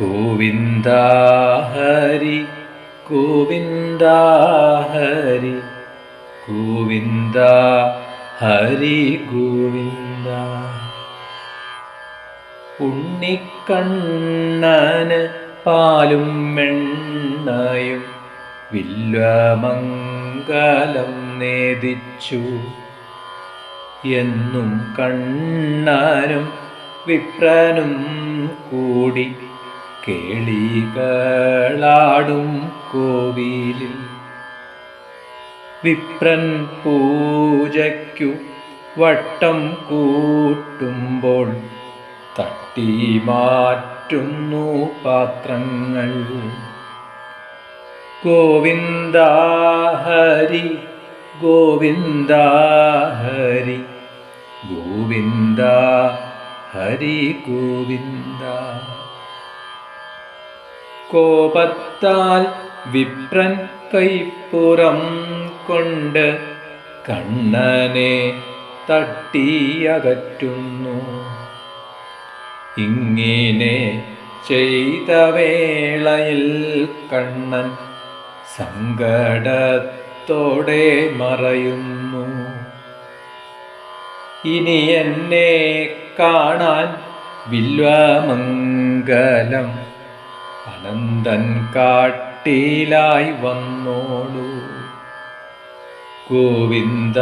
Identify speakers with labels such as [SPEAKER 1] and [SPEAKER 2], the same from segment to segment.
[SPEAKER 1] ഗോവിന്ദ ഹരി ഗോവിന്ദ ഹരി ഗോവിന്ദ ഹരി ഗോവിന്ദ. ഉണ്ണിക്കണ്ണന് പാലും വെണ്ണയും വില്വമംഗലം നേദിച്ചു. എന്നും കണ്ണനും വിപ്രനും കൂടി കേളികളാടും കോവിലിൽ. വിപ്രൻ പൂജയ്ക്കു വട്ടം കൂട്ടുമ്പോൾ തട്ടി മാറ്റുന്നു പാത്രങ്ങൾ. ഗോവിന്ദ ഹരി ഗോവിന്ദ ഹരി ഗോവിന്ദ ഹരി ഗോവിന്ദ. കോപത്താൽ വിപ്രൻ കൈപ്പുറം കൊണ്ട് കണ്ണനെ തട്ടിയകറ്റുന്നു. ഇങ്ങനെ ചെയ്ത വേളയിൽ കണ്ണൻ സങ്കടത്തോടെ മറയുന്നു. ഇനി എന്നെ കാണാൻ വില്വമംഗലം അനന്തൻ കാട്ടിലായി വന്നോളൂ. ഗോവിന്ദ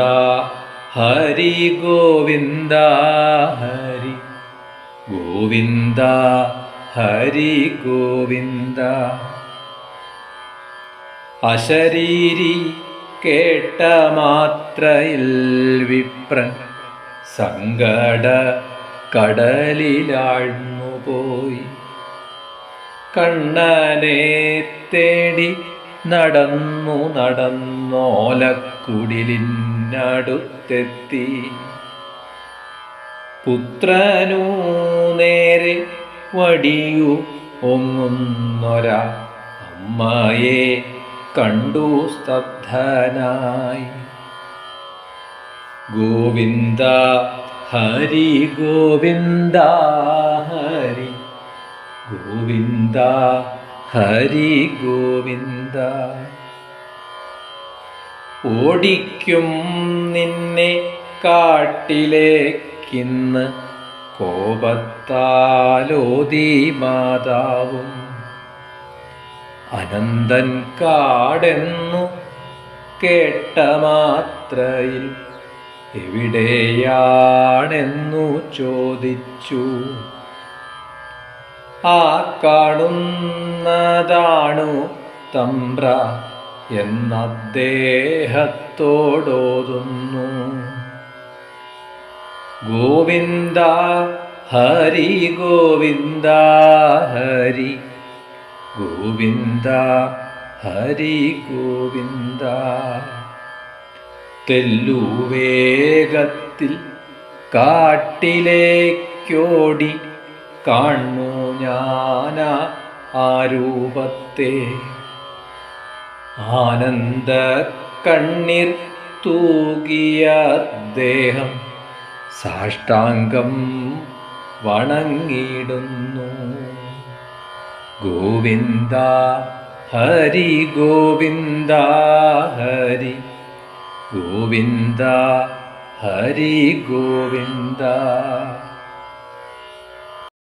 [SPEAKER 1] ഹരി ഗോവിന്ദ ഹരി. ഗോവിന്ദ ഹരി ഗോവിന്ദ. അശരീരി കേട്ട മാത്രയിൽ വിപ്രൻ സങ്കട കടലിലാഴ്ന്നുപോയി കണ്ണനെ തേടി നടന്നു നടന്നോലക്കുടിലിനടുത്തെത്തി പുത്രനു നേരെ വടിയു ഒങ്ങുന്നൊര അമ്മയെ കണ്ടു സ്തബ്ധനായി. ഗോവിന്ദ ഹരി ഗോവിന്ദ ഹരി ഗോവിന്ദ ഹരി ഗോവിന്ദ. ഓടിക്കും നിന്നെ കാട്ടിലേക്കിന്ന് കോപത്താലോതി മാതാവും. അനന്തൻ കാടെന്നു കേട്ട മാത്രയിൽ എവിടെയാണെന്നു ചോദിച്ചു. ആ കാണുന്നതാണു തമ്പ്ര എന്നദ്ദേഹത്തോടോതുന്നു. ഗോവിന്ദ ഹരി ഗോവിന്ദ ഹരി ഗോവിന്ദ ഹരി ഗോവിന്ദ. തെല്ലുവേഗത്തിൽ കാട്ടിലേക്കോടി കാണു ഞാന ആ രൂപത്തെ. ആനന്ദ കണ്ണിർ തൂകിയ ദേഹം സാഷ്ടാംഗം വണങ്ങിടുന്നു ഗോവിന്ദ ഹരി ഗോവിന്ദ ഹരി. ഗോവിന്ദ ഹരി ഗോവിന്ദ